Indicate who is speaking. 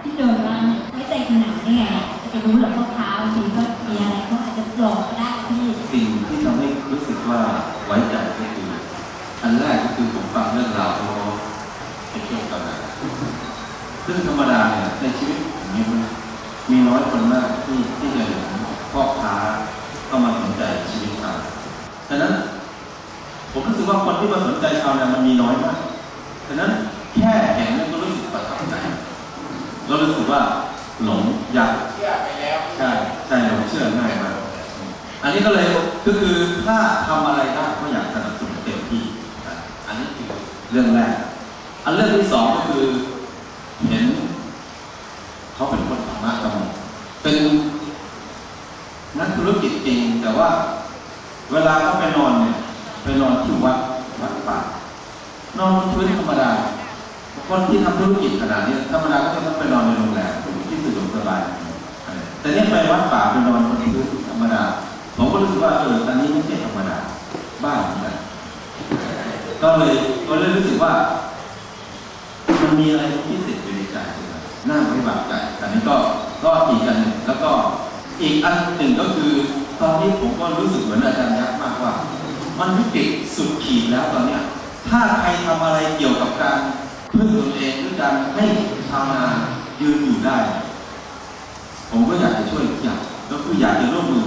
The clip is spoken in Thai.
Speaker 1: ที่โดนว่าไว้ใจขนาดได้ไงจะรู้เหรอพ่อค้าบางทีก็มีอะไรเขาอาจจะหลอกก็ได้พี่
Speaker 2: สิ่งที่ทำให้รู้สึกว่าไว้ใจก็คืออันแรกก็คือผมฟังเรื่องราวเขาไปเที่ยวกันนะซึ่งธรรมดาเนี่ยในชีวิตผมเนี่ยมันมีน้อยคนมากที่ที่จะเห็นพ่อค้าเข้ามาสนใจชีวิตเราฉะนั้นผมรู้สึกว่าคนที่มาสนใจชาวนามันมีน้อยมากฉะนั้นแค่เห็นเนี่ยก็รู้สึกประทับใจ เรารู้สึกว่าหลงอยาก
Speaker 3: เชื่อไปแล้ว
Speaker 2: ใช่ใช่เราเชื่อง่ายมากอันนี้ก็เลยก็คือถ้าทำอะไรได้ก็อยากสนับสนุนเต็มที่นะอันนี้คือเรื่องแรก อันเรื่องที่สองก็คือเห็นเขาเป็นคนธรรมะกำมเป็นนักธุรกิจจริง แต่ว่าเวลาเขาไปนอนเนี่ยไปนอนที่วัดวัดป่านอนบนพื้นธรรมดา คนที่ทำธุรกิจขนาดนี้ธรรมดาก็จะต้องไปนอนในโรงแรมที่สะดวกสบายแต่เนี่ยไปวัดป่าไปนอนบนพื้นธรรมดาผมก็รู้สึกว่าเอออันนี้ไม่ใช่ธรรมดาบ้าเหมือนกันก็เลยก็เลยรู้สึกว่า มันมีอะไรพิเศษอยู่ในใจใช่ไมน่าไว้วางใจอันนี้ก็ก็อีกอันหนึ่งแล้วก็อีกอันหนึ่งก็คือ ตอนนี้ผมก็รู้สึกเหมือนอาจารย์ยักษ์มากว่า มันวิกฤตสุดขีดแล้วตอนเนี้ยถ้าใครทำอะไรเกี่ยวกับการ การให้ชาวนายืนอยู่ได้ ผมก็อยากจะช่วยทุกอย่างก็คืออยากจะร่วมมือ